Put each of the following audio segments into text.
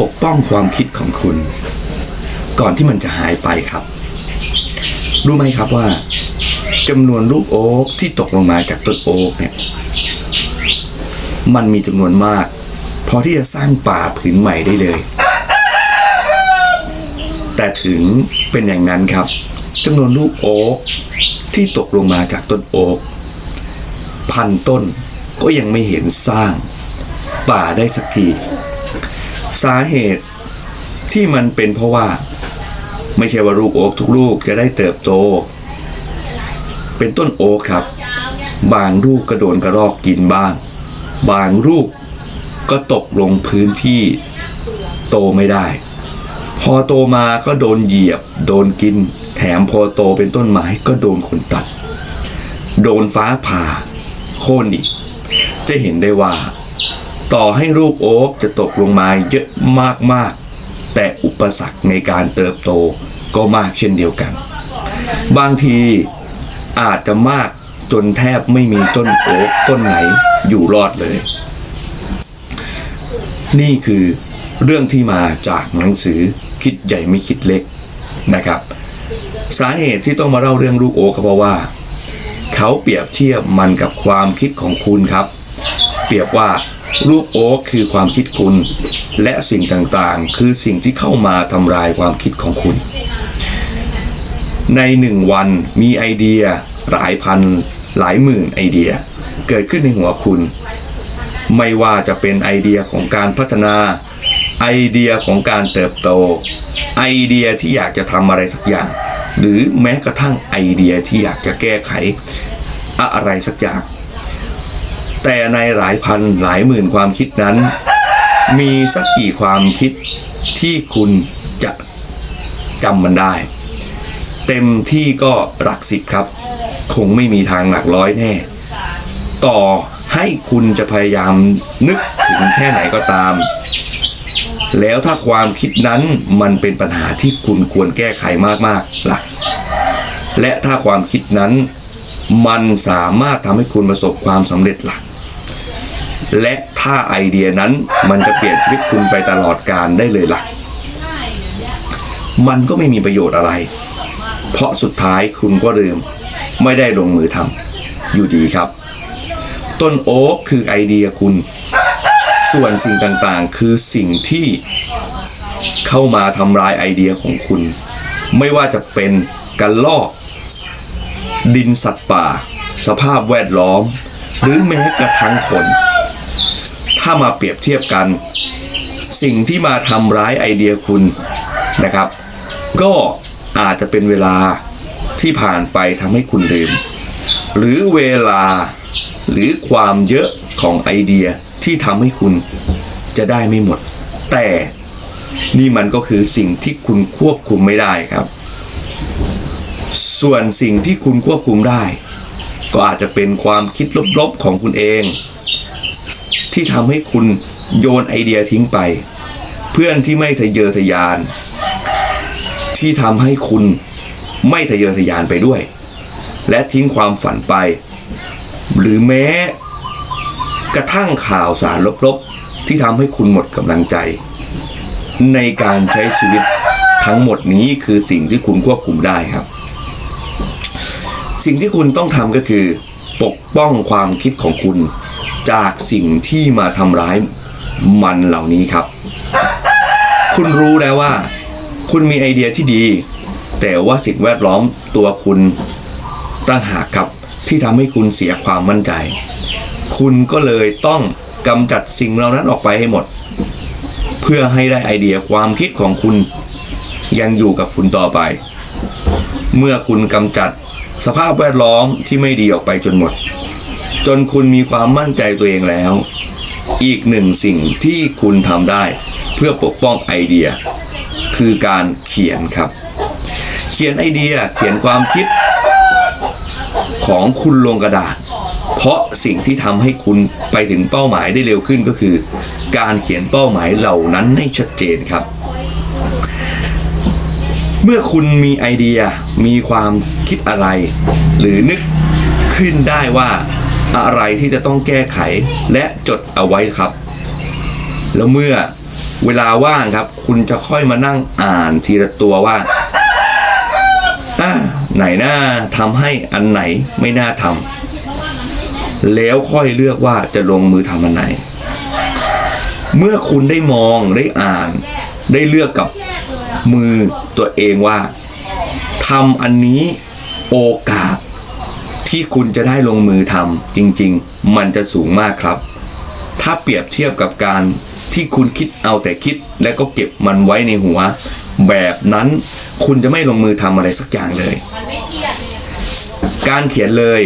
ปกป้องความคิดของคุณ ก่อนที่มันจะหายไปครับ รู้ไหมครับว่าจำนวนลูกโอ๊กที่ตกลงมาจากต้นโอ๊กเนี่ย มันมีจำนวนมาก พอที่จะสร้างป่าผืนใหม่ได้เลย แต่ถึงเป็นอย่างนั้นครับจำนวนลูกโอ๊กที่ตกลงมาจากต้นโอ๊กพันต้นก็ยังไม่เห็นสร้างป่าได้สักที สาเหตุที่มันเป็นเพราะว่า ไม่ใช่ว่าลูกโอ๊กทุกลูกจะได้เติบโต เป็นต้นโอ๊กครับ บางลูกกระโดนกระรอกกินบ้าง บางลูกก็ตกลงพื้นที่โตไม่ได้ พอโตมาก็โดนเหยียบ โดนกิน แถมพอโตเป็นต้นไม้ก็โดนคนตัด โดนฟ้าผ่า โค่นอีก จะเห็นได้ว่า ต่อให้ลูกโอ๊กจะตกลงมาเยอะมากๆ แต่อุปสรรคในการเติบโตก็มากเช่นเดียวกัน บางทีอาจจะมากจนแทบไม่มีต้นโอ๊กต้นไหนอยู่รอดเลย นี่คือเรื่องที่มาจากหนังสือคิดใหญ่ไม่คิดเล็กนะครับ สาเหตุที่ต้องมาเล่าเรื่องลูกโอ๊กก็เพราะว่า เขาเปรียบเทียบมันกับความคิดของคุณครับ เปรียบว่า ลูกโอ๊กคือความคิดคุณ และสิ่งต่างๆ คือสิ่งที่เข้ามาทำลายความคิดของคุณ ในหนึ่งวันมีไอเดียหลายพันหลายหมื่นไอเดีย เกิดขึ้นในหัวคุณ ไม่ว่าจะเป็นไอเดียของการพัฒนาไอเดียของการเติบโต ไอเดียที่อยากจะทำอะไรสักอย่าง หรือแม้กระทั่งไอเดียที่อยากจะแก้ไข อะไรสักอย่าง แต่ในหลายพันหลายหมื่นความคิดนั้น มีสักกี่ความคิดที่คุณจะจำมันได้ เต็มที่ก็หลักสิบครับ คงไม่มีทางหลักร้อยแน่ ต่อให้คุณจะพยายามนึกถึงแค่ไหนก็ตาม แล้วถ้าความคิดนั้นมันเป็นปัญหาที่คุณควรแก้ไขมากๆล่ะ และถ้าความคิดนั้นมันสามารถทำให้คุณประสบความสำเร็จล่ะ และถ้าไอเดียนั้นมันจะเปลี่ยนชีวิตคุณไปตลอดกาลได้เลยล่ะ มันก็ไม่มีประโยชน์อะไร เพราะสุดท้ายคุณก็ลืม ไม่ได้ลงมือทำอยู่ดีครับ ต้นโอ๊กคือไอเดียคุณ ส่วนสิ่งต่างๆ คือสิ่งที่เข้ามาทำลายไอเดียของคุณ ไม่ว่าจะเป็นกันลอก ดินสัตว์ป่า สภาพแวดล้อม หรือแม้กระทั่งคน ถ้ามาเปรียบเทียบกัน สิ่งที่มาทำร้ายไอเดียคุณนะครับ ก็อาจจะเป็นเวลาที่ผ่านไปทำให้คุณลืม หรือเวลาหรือความเยอะของไอเดียที่ทำให้คุณจะได้ไม่หมด แต่นี่มันก็คือสิ่งที่คุณควบคุมไม่ได้ครับ ส่วนสิ่งที่คุณควบคุมได้ ก็อาจจะเป็นความคิดลบๆของคุณเอง ที่ทำให้คุณโยนไอเดียทิ้งไป เพื่อนที่ไม่ทะเยอทะยาน ที่ทำให้คุณไม่ทะเยอทะยานไปด้วย และทิ้งความฝันไป หรือแม้ กระทั่งข่าวสารลบๆ ที่ทำให้คุณหมดกำลังใจ ในการใช้ชีวิตทั้งหมดนี้คือสิ่งที่คุณควบคุมได้ครับ สิ่งที่คุณต้องทำก็คือ ปกป้องความคิดของคุณ จากสิ่งที่มาทำร้ายมันเหล่านี้ครับ คุณรู้แล้วว่า คุณมีไอเดียที่ดี แต่ว่าสิ่งแวดล้อมตัวคุณตั้งหากครับที่ทำให้คุณเสียความมั่นใจ คุณก็เลยต้องกำจัดสิ่งเหล่านั้นออกไปให้หมด เพื่อให้ได้ไอเดียความคิดของคุณ ยังอยู่กับคุณต่อไป เมื่อคุณกำจัดสภาพแวดล้อมที่ไม่ดีออกไปจนหมด จนคุณมีความมั่นใจตัวเองแล้ว อีกหนึ่งสิ่งที่คุณทำได้ เพื่อปกป้องไอเดีย คือการเขียนครับ เขียนไอเดียเขียนความคิด ของคุณลงกระดาษ เพราะสิ่งที่ทำให้คุณไปถึงเป้าหมายได้เร็วขึ้นก็คือ การเขียนเป้าหมายเหล่านั้นให้ชัดเจนครับเมื่อคุณมีไอเดียมีความคิดอะไร หรือนึกขึ้นได้ว่า อะไรที่จะต้องแก้ไขและจดเอาไว้ครับ แล้วเมื่อเวลาว่างครับ คุณจะค่อยมานั่งอ่านทีละตัวว่าอ่าไหนหน้าทำให้อันไหนไม่น่าทำแล้วค่อยเลือกว่าจะลงมือทำอันไหน เมื่อคุณได้มองได้อ่าน ได้เลือกกับมือตัวเองว่าทำอันนี้โอกาส ที่คุณจะได้ลงมือทำจริงๆ มันจะสูงมากครับ ถ้าเปรียบเทียบกับการที่คุณคิดเอาแต่คิด และก็เก็บมันไว้ในหัว แบบนั้นคุณจะไม่ลงมือทำอะไรสักอย่างเลย การเขียนเลย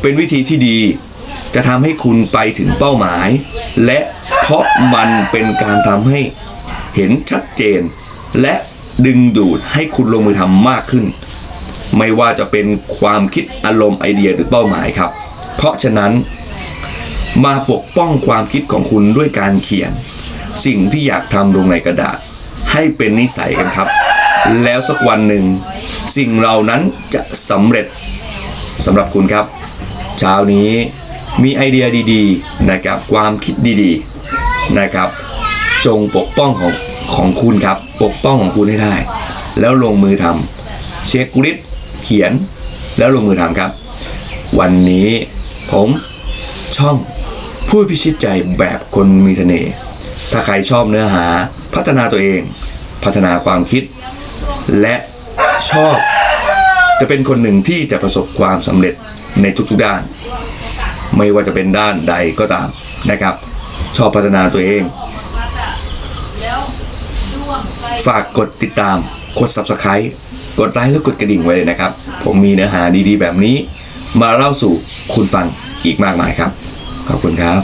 เป็นวิธีที่ดีจะทำให้คุณไปถึงเป้าหมาย และเพราะมันเป็นการทำให้เห็นชัดเจน และดึงดูดให้คุณลงมือทำมากขึ้น ไม่ว่าจะเป็นความคิดอารมณ์ไอเดียหรือเป้าหมายครับ เพราะฉะนั้นมาปกป้องความคิดของคุณด้วยการเขียน สิ่งที่อยากทำลงในกระดาษ ให้เป็นนิสัยกันครับ แล้วสักวันหนึ่ง สิ่งเหล่านั้นจะสำเร็จสำหรับคุณครับ เช้านี้มีไอเดียดีๆนะครับความคิดดีๆนะครับ จงปกป้องของของคุณครับ ปกป้องของคุณให้ได้ แล้วลงมือทำเช็คลิสต์ เขียนแล้วลงมือทำครับ วันนี้ผมช่องผู้พิชิตใจแบบคนมีเสน่ห์ถ้าใครชอบเนื้อหาพัฒนาตัวเอง พัฒนาความคิด และชอบ จะเป็นคนหนึ่งที่จะประสบความสำเร็จในทุกๆด้าน ไม่ว่าจะเป็นด้านใดก็ตามนะครับ ชอบพัฒนาตัวเอง ฝากกดติดตามกด subscribe กดไลค์และกดกระดิ่งไว้เลยนะครับ ผมมีเนื้อหาดีๆ แบบนี้ มาเล่าสู่คุณฟังอีกมากมายครับ ขอบคุณครับ